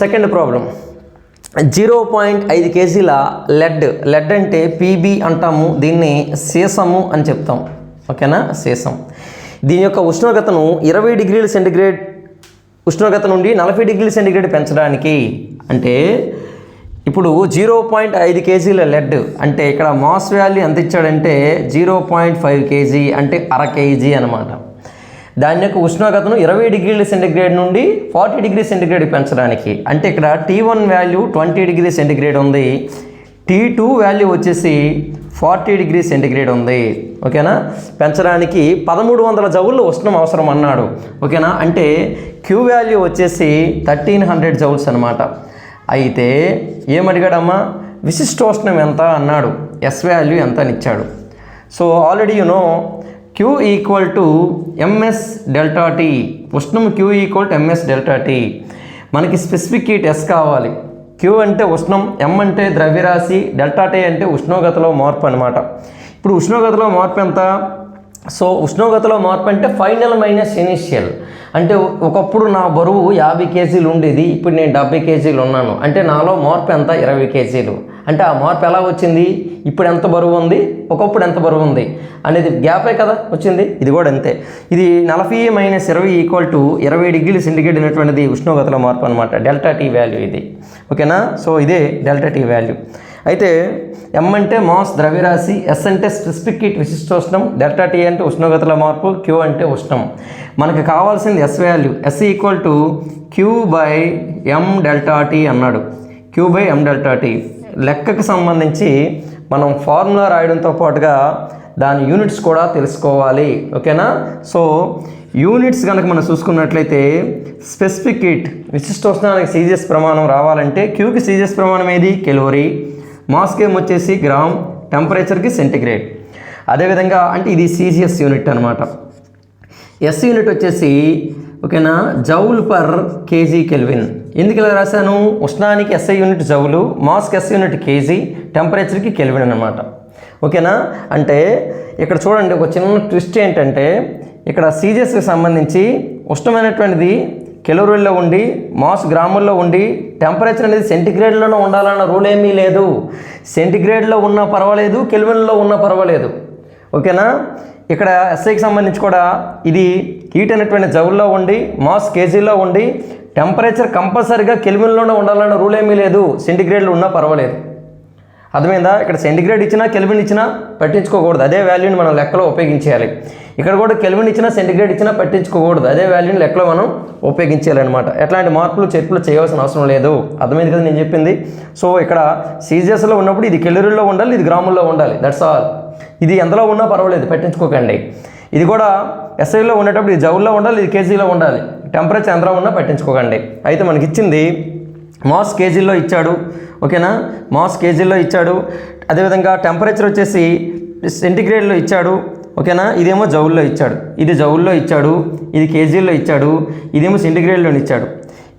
Second problem. Zero point ఐదు కేజీల lead lead అంటే పీబీ అంటాము దీన్ని సీసము అని చెప్తాం. ఓకేనా? సీసం. దీని యొక్క ఉష్ణోగ్రతను ఇరవై డిగ్రీల సెంటిగ్రేడ్ ఉష్ణోగ్రత నుండి నలభై డిగ్రీల సెంటిగ్రేడ్ పెంచడానికి అంటే ఇప్పుడు జీరో పాయింట్ ఐదు కేజీల లెడ్ అంటే ఇక్కడ మాస్ వాల్యూ ఎంత ఇచ్చాడంటే జీరో పాయింట్ ఫైవ్ కేజీ అంటే అర కేజీ అనమాట దాని యొక్క ఉష్ణోగ్రతను ఇరవై డిగ్రీల సెంటిగ్రేడ్ నుండి ఫార్టీ డిగ్రీ సెంటిగ్రేడ్ పెంచడానికి. అంటే ఇక్కడ T one value twenty degree centigrade ఉంది. టీ టూ వాల్యూ వచ్చేసి ఫార్టీ డిగ్రీ సెంటిగ్రేడ్ ఉంది. ఓకేనా? పెంచడానికి పదమూడు వందల జౌళ్ళు ఉష్ణం అవసరం అన్నాడు. ఓకేనా? అంటే క్యూ వాల్యూ వచ్చేసి థర్టీన్ హండ్రెడ్ జౌల్స్ అనమాట అయితే ఏమడిగాడమ్మా విశిష్టోష్ణం ఎంత అన్నాడు. ఎస్ వాల్యూ ఎంత అని ఇచ్చాడు so already you know Q equal to MS delta T ఉష్ణం Q equal to MS delta T మనకి స్పెసిఫిక్ హీట్ ఎస్ కావాలి. క్యూ అంటే ఉష్ణం ఎం అంటే ద్రవ్యరాశి డెల్టా టీ అంటే ఉష్ణోగ్రతలో మార్పు అనమాట ఇప్పుడు ఉష్ణోగ్రతలో మార్పు ఎంత? సో ఉష్ణోగ్రతలో మార్పు అంటే ఫైనల్ మైనస్ ఇనిషియల్ అంటే ఒకప్పుడు నా బరువు యాభై కేజీలు ఉండేది ఇప్పుడు నేను డెబ్బై కేజీలు ఉన్నాను. అంటే నాలో మార్పు ఎంత? ఇరవై కేజీలు. అంటే ఆ మార్పు ఎలా వచ్చింది? ఇప్పుడు ఎంత బరువు ఉంది? ఒకప్పుడు ఎంత బరువు ఉంది? అనేది గ్యాపే కదా వచ్చింది. ఇది కూడా అంతే. ఇది నలభై మైనస్ ఇరవై ఈక్వల్ టు ఇరవై డిగ్రీ సెంటిగ్రేడ్ అయినటువంటిది ఉష్ణోగ్రతలో మార్పు అనమాట డెల్టా టీ వాల్యూ ఇది. ఓకేనా? సో ఇదే డెల్టా టీ వాల్యూ. అయితే ఎం అంటే మాస్ ద్రవ్యరాశి ఎస్ అంటే స్పెసిఫిక్ హీట్ విశిష్టోష్ణం డెల్టా టీ అంటే ఉష్ణోగ్రతల మార్పు క్యూ అంటే ఉష్ణం. మనకు కావాల్సింది S value. S equal to Q by M delta T అన్నాడు. Q by M delta T. లెక్కకు సంబంధించి మనం ఫార్ములా రాయడంతో పాటుగా దాని యూనిట్స్ కూడా తెలుసుకోవాలి. ఓకేనా? సో యూనిట్స్ కనుక మనం చూసుకున్నట్లయితే స్పెసిఫిక్ హీట్ విశిష్టోష్ణానికి సీజియస్ ప్రమాణం రావాలంటే క్యూకి సీజియస్ ప్రమాణం ఏది? కెలోరీ. మాస్కేమ్ వచ్చేసి? గ్రామ్. టెంపరేచర్కి సెంటిగ్రేడ్. అదేవిధంగా అంటే ఇది సీజియస్ యూనిట్ అనమాట ఎస్ యూనిట్ వచ్చేసి ఓకేనా? Joule per KG kelvin. ఎందుకు ఇలా రాశాను? ఉష్ణానికి SI unit joule mask S unit KG టెంపరేచర్కి కెల్విన్ అనమాట ఓకేనా? అంటే ఇక్కడ చూడండి ఒక చిన్న ట్విస్ట్ ఏంటంటే ఇక్కడ సీజెస్కి సంబంధించి ఉష్ణమైనటువంటిది కెలోరీల్లో ఉండి మాస్ గ్రాముల్లో ఉండి టెంపరేచర్ అనేది సెంటిగ్రేడ్లోనే ఉండాలన్న రూల్ ఏమీ లేదు. సెంటిగ్రేడ్లో ఉన్నా పర్వాలేదు కెల్విన్లో ఉన్నా పర్వాలేదు. ఓకేనా? ఇక్కడ ఎస్ఐకి సంబంధించి కూడా ఇది హీట్ అనేటువంటి జౌల్లో ఉండి మాస్ కేజీలో ఉండి టెంపరేచర్ కంపల్సరీగా కెల్విన్లోనే ఉండాలన్న రూల్ ఏమీ లేదు. సెంటిగ్రేడ్లో ఉన్నా పర్వాలేదు. అర్థమైందా? ఇక్కడ సెంటిగ్రేడ్ ఇచ్చినా కెల్విన్ ఇచ్చినా పట్టించుకోకూడదు. అదే వాల్యూని మనం లెక్కలో ఉపయోగించేయాలి. ఇక్కడ కూడా కెల్విన్ ఇచ్చినా సెంటిగ్రేడ్ ఇచ్చినా పట్టించుకోకూడదు. అదే వాల్యూని లెక్కలో మనం ఉపయోగించేయాలన్నమాట. ఎట్లాంటి మార్పులు చేర్పులు చేయవలసిన అవసరం లేదు. అర్థమైంది కదా నేను చెప్పింది? సో ఇక్కడ సీజియస్లో ఉన్నప్పుడు ఇది కెలరీలో ఉండాలి ఇది గ్రాముల్లో ఉండాలి. దట్స్ ఆల్ ఇది ఎంతలో ఉన్నా పర్వాలేదు పట్టించుకోకండి. ఇది కూడా ఎస్ఐలో ఉండేటప్పుడు ఇది జౌల్లో ఉండాలి ఇది కేజీలో ఉండాలి. టెంపరేచర్ ఎంతలో ఉన్నా పట్టించుకోకండి. అయితే మనకి ఇచ్చింది మాస్ కేజీల్లో ఇచ్చాడు ఓకేనా? మాస్ కేజీల్లో ఇచ్చాడు. అదేవిధంగా టెంపరేచర్ వచ్చేసి సెంటిగ్రేడ్లో ఇచ్చాడు ఓకేనా? ఇదేమో జౌల్లో ఇచ్చాడు. ఇది జౌల్లో ఇచ్చాడు ఇది కేజీల్లో ఇచ్చాడు ఇదేమో సెంటిగ్రేడ్లో ఇచ్చాడు.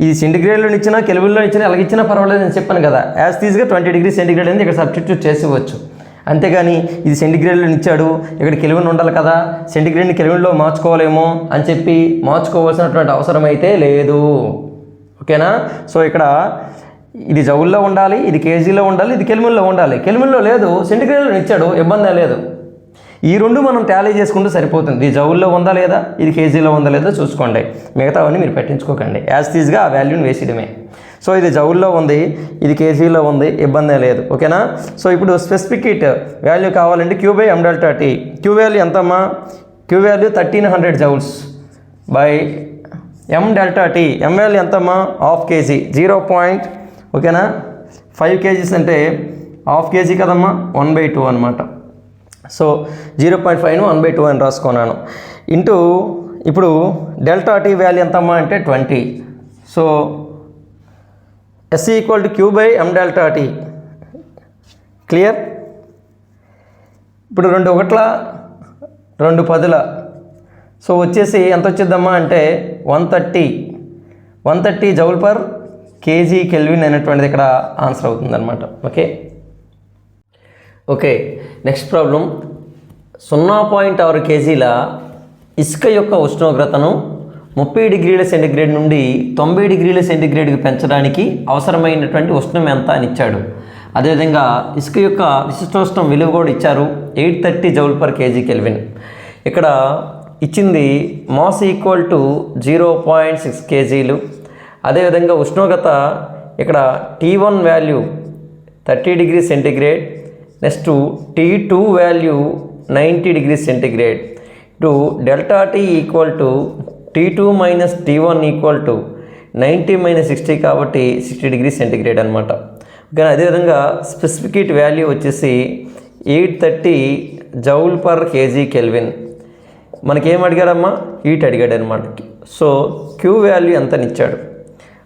ఇది సెంటిగ్రేడ్లో ఇచ్చినా కెలుగుల్లో ఇచ్చినా ఎలాగ ఇచ్చినా పర్వాలేదు నేను చెప్పాను కదా. యాజ్ తీజ్గా ట్వంటీ డిగ్రీ సెంటిగ్రేడ్ అనేది ఇక్కడ సబ్స్టిట్యూట్ చేసివచ్చు అంతేగాని ఇది సెంటిగ్రేడ్లో ఇచ్చాడు ఇక్కడ కెలివిన్ ఉండాలి కదా సెంటిగ్రేడ్ని కెలివిన్లో మార్చుకోవాలేమో అని చెప్పి మార్చుకోవాల్సినటువంటి అవసరం అయితే లేదు. ఓకేనా? సో ఇక్కడ ఇది జౌల్లో ఉండాలి ఇది కేజీలో ఉండాలి ఇది కెలిమిన్లో ఉండాలి. కెలిమిన్లో లేదు సెంటిగ్రేడ్లో ఇచ్చాడు ఇబ్బంది లేదు. ఈ రెండు మనం ట్యాలీ చేసుకుంటే సరిపోతుంది. ఇది జౌల్లో ఉందా లేదా ఇది కేజీలో ఉందా లేదా చూసుకోండి. మిగతావన్నీ మీరు పట్టించుకోకండి. యాజ్ తీజ్గా ఆ వాల్యూని వేసేయడమే. సో ఇది జౌల్లో ఉంది ఇది కేజీలో ఉంది ఇబ్బంది లేదు ఓకేనా? సో ఇప్పుడు స్పెసిఫిక్ హీట్ వాల్యూ కావాలంటే Q by M delta T Q value ఎంతమ్మా? Q value thirteen hundred joules by M delta T M value ఎంతమ్మా? హాఫ్ కేజీ జీరో పాయింట్ ఓకేనా? ఫైవ్ కేజీస్ అంటే హాఫ్ కేజీ కదమ్మా? వన్ బై టూ అనమాట so zero point five one by two అని రాసుకున్నాను. Into ఇప్పుడు delta T value ఎంతమ్మా అంటే twenty so S equal to Q by M delta T clear ఇప్పుడు రెండు ఒకట్ల రెండు పదుల. సో వచ్చేసి ఎంత వచ్చిద్దమ్మా అంటే one thirty one thirty joule per KG kelvin అనేటువంటిది ఇక్కడ ఆన్సర్ అవుతుందన్నమాట. ఓకే ఓకే నెక్స్ట్ ప్రాబ్లం సున్నా పాయింట్ ఆరు కేజీల ఇసుక యొక్క ఉష్ణోగ్రతను ముప్పై డిగ్రీల సెంటిగ్రేడ్ నుండి తొంభై డిగ్రీల సెంటిగ్రేడ్కి పెంచడానికి అవసరమైనటువంటి ఉష్ణం ఎంత అని ఇచ్చాడు. అదేవిధంగా ఇసుక యొక్క విశిష్టోష్ణం విలువ కూడా ఇచ్చారు. Eight thirty joule per KG kelvin. ఇక్కడ ఇచ్చింది mass equal to zero point six కేజీలు. అదేవిధంగా ఉష్ణోగ్రత ఇక్కడ T one value thirty degree centigrade next T two value ninety degree centigrade. To delta T equal to T two minus T one equal to ninety minus sixty కాబట్టి sixty degree centigrade అనమాట కానీ అదేవిధంగా specific heat value వచ్చేసి eight thirty joule per KG kelvin మనకేం అడిగారమ్మా heat అడిగాడు అనమాట సో క్యూ వాల్యూ ఎంత ఇచ్చాడు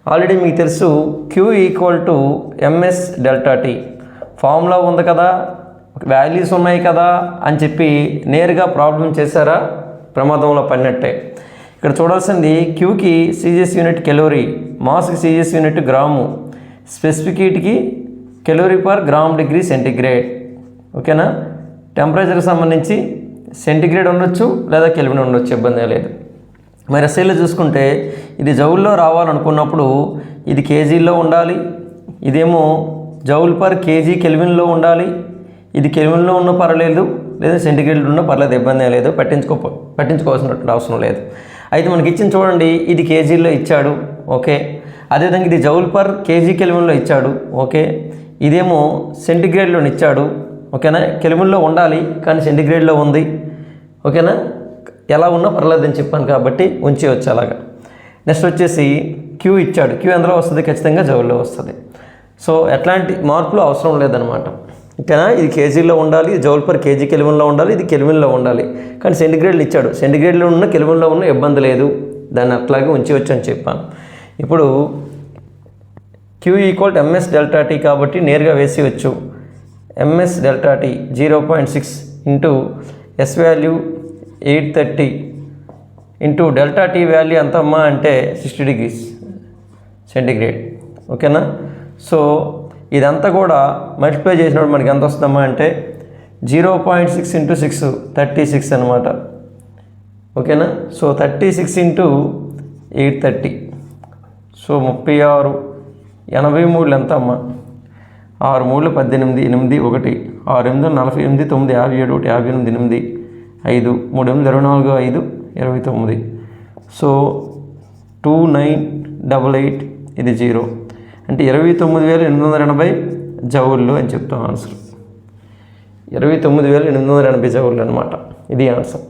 ఆల్రెడీ మీకు తెలుసు Q equal to MS delta T formula ఉంది కదా వాల్యూస్ ఉన్నాయి కదా అని చెప్పి నేరుగా ప్రాబ్లం చేశారా? ప్రమాదంలో పడినట్టే. ఇక్కడ చూడాల్సింది క్యూకి సీజియస్ యూనిట్ కెలోరీ మాస్కి CGS unit gram. Specific హీట్కి calorie per gram degree centigrade. ఓకేనా? టెంపరేచర్కి సంబంధించి సెంటిగ్రేడ్ ఉండొచ్చు లేదా కెల్విన్ ఉండొచ్చు ఇబ్బంది లేదు. మరి ఎస్ఐలో చూసుకుంటే ఇది జౌల్లో రావాలనుకున్నప్పుడు ఇది కేజీల్లో ఉండాలి ఇదేమో జౌల్ పర్ కేజీ కెల్విన్లో ఉండాలి ఇది కెల్విన్లో ఉన్న పర్లేదు లేదా సెంటిగ్రేడ్లో ఉన్న పర్లేదు ఇబ్బంది లేదు పట్టించుకో పట్టించుకోవాల్సిన అవసరం లేదు. అయితే మనకి ఇచ్చిన చూడండి ఇది కేజీల్లో ఇచ్చాడు ఓకే. అదేవిధంగా ఇది జౌల్ పర్ కేజీ కెలిమిన్లో ఇచ్చాడు ఓకే. ఇదేమో సెంటిగ్రేడ్లో ఇచ్చాడు ఓకేనా. కెలిమిన్లో ఉండాలి కానీ సెంటిగ్రేడ్లో ఉంది ఓకేనా. ఎలా ఉన్నా పర్లేదని చెప్పాను కాబట్టి ఉంచేయచ్చు అలాగా. నెక్స్ట్ వచ్చేసి క్యూ ఇచ్చాడు. క్యూ ఎందులో వస్తుంది? ఖచ్చితంగా జౌల్లో వస్తుంది. సో ఎట్లాంటి మార్పులు అవసరం లేదనమాట ఓకేనా? ఇది కేజీలో ఉండాలి ఇది జౌల్ పర్ కేజీ కెలిమిన్లో ఉండాలి ఇది కెలిమిన్లో ఉండాలి. కానీ సెంటిగ్రేడ్లు ఇచ్చాడు. సెంటిగ్రేడ్లో ఉన్న కెలిమిన్లో ఉన్న ఇబ్బంది లేదు. దాన్ని అట్లాగే ఉంచవచ్చు అని చెప్పాను. ఇప్పుడు Q equal MS delta T కాబట్టి నేరుగా వేసేయచ్చు. MS delta T zero point six into S value eight thirty into delta T value ఎంతమ్మా అంటే సిక్స్టీ డిగ్రీస్ సెంటిగ్రేడ్. ఓకేనా? సో ఇదంతా కూడా మల్టిప్లై చేసినప్పుడు మనకి ఎంత వస్తుందమ్మా అంటే zero point six into six thirty six అనమాట ఓకేనా? So thirty six into eight thirty. So ముప్పై ఆరు ఎనభై మూడులు ఎంత అమ్మా ఆరు మూడు పద్దెనిమిది ఎనిమిది ఒకటి ఆరు ఎనిమిది నలభై ఎనిమిది తొమ్మిది యాభై ఏడు ఒకటి యాభై ఎనిమిది ఎనిమిది ఐదు మూడు ఎనిమిది ఇరవై నాలుగు ఐదు ఇరవై తొమ్మిది. So two nine double eight ఇది జీరో. అంటే ఇరవై తొమ్మిది వేల ఎనిమిది వందల ఎనభై జౌళ్ళు అని చెప్తాం ఆన్సర్. ఇరవై తొమ్మిది వేల ఎనిమిది వందల ఎనభై జౌళ్ళు అనమాట ఇది ఆన్సర్.